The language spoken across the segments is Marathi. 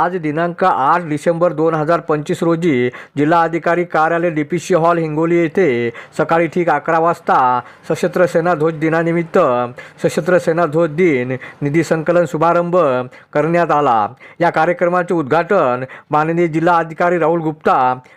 आज दिनांक आठ डिसेंबर दोन हजार पंचवीस रोजी जिल्हाधिकारी कार्यालय D P C hall Hingoli येथे सकाळी ठीक अकरा वाजता सशस्त्र सेना ध्वज दिनानिमित्त सशस्त्र सेना ध्वज दिन निधी संकलन शुभारंभ करण्यात आला. या कार्यक्रमाचे उद्घाटन माननीय जिल्हाधिकारी राहुल गुप्ता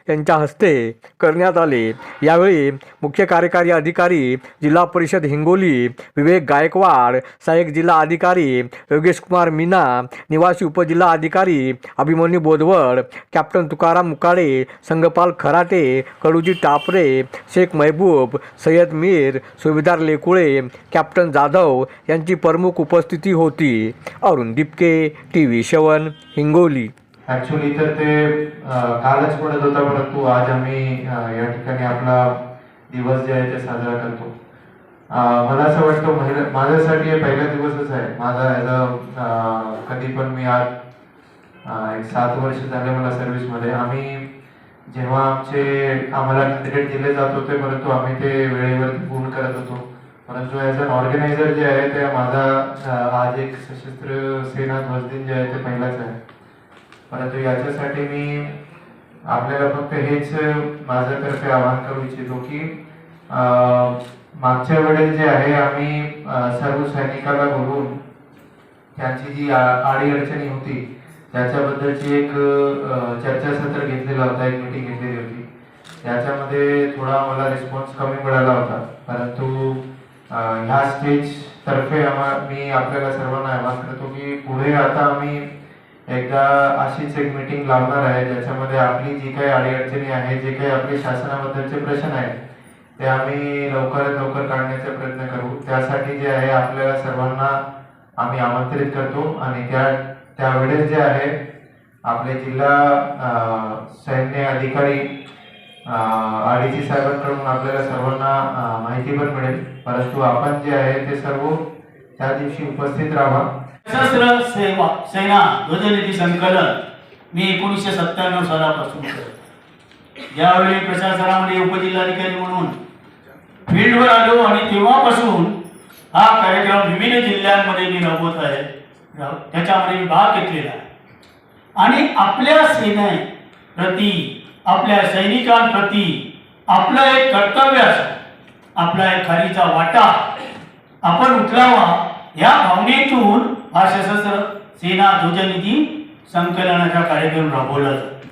यांच्या हस्ते करण्यात आले. यावेळी मुख्य कार्यकारी अधिकारी जिल्हा परिषद हिंगोली विवेक गायकवाड सहाय्यक जिल्हा अधिकारी योगेश कुमार मीना निवासी उपजिल्हा अधिकारी अभिमन्यू बोधवड कॅप्टन तुकाराम मुकाळे संघपाल खराटे कडूजी टापरे शेख महबूब सय्यद मीर सुभेदार लेकुळे कॅप्टन जाधव यांची प्रमुख उपस्थिती होती. अरुण दिपके टी व्ही शवन हिंगोली. ऍक्च्युली तर ते कालच म्हणत होता परंतु आज आम्ही या ठिकाणी आपला दिवस जे आहे ते साजरा करतो. मला असं वाटतं महिला माझ्यासाठी हे पहिला दिवसच आहे. माझा ॲज अ कधी पण मी आज एक सात वर्ष झाले मला सर्व्हिसमध्ये आम्ही जेव्हा आमचे आम्हाला क्रिकेट दिले जात होते परंतु आम्ही ते वेळेवरती पूर्ण करत होतो. परंतु ॲज अन ऑर्गनायझर जे आहे ते माझा आज एक सशस्त्र सेना ध्वज दिन जे आहे ते पहिलाच आहे. परंतु याच्यासाठी मी आपल्याला फक्त हेच माझ्यातर्फे आवाहन करू इच्छितो की मागच्या वेळेस जे आहे आम्ही सर्व सैनिकाला बोलून त्यांची जी आडी अडचणी होती त्याच्याबद्दलची एक चर्चासत्र घेतलेला होता एक मीटिंग घेतलेली होती. त्याच्यामध्ये थोडा मला रिस्पॉन्स कमी मिळाला होता. परंतु ह्या स्टेज तर्फे आम्हा मी आपल्याला सर्वांना आवाहन करतो की पुढे आता आम्ही एकदा अशीच एक मीटिंग लावणार आहे ज्याच्यामध्ये आपली जी काही अडीअडचणी आहे जे काही आपले शासनाबद्दलचे प्रश्न आहेत ते आम्ही लवकरात लवकर काढण्याचा प्रयत्न करू. त्यासाठी जे आहे आपल्याला सर्वांना आम्ही आमंत्रित करतो आणि त्या त्यावेळेस जे आहे आपले जिल्हा सैन्य अधिकारी आडीजी साहेबांकडून आपल्याला सर्वांना माहिती पण मिळेल. परंतु आपण जे आहे ते सर्व त्या दिवशी उपस्थित राहा. सशस्त्र सेवा सेना ध्वजनिधी संकलन मी एकोणीसशे सत्त्याण्णव सालापासून करतो ज्यावेळी प्रशासनामध्ये उपजिल्हाधिकारी म्हणून फील्डवर आलो आणि तेव्हापासून हा कार्यक्रम विविध जिल्ह्यांमध्ये मी राबवत आहे. त्याच्यामध्ये विभाग भाग घेतलेला आहे. आणि आपल्या सेने प्रती आपल्या सैनिकांप्रती आपलं एक कर्तव्य असं आपला एक खालीचा वाटा. आपण उचलावा या भावनेतून हा सशस्त्र सेना ध्वजनिधी संकलनाचा कार्यक्रम राबवला जातो.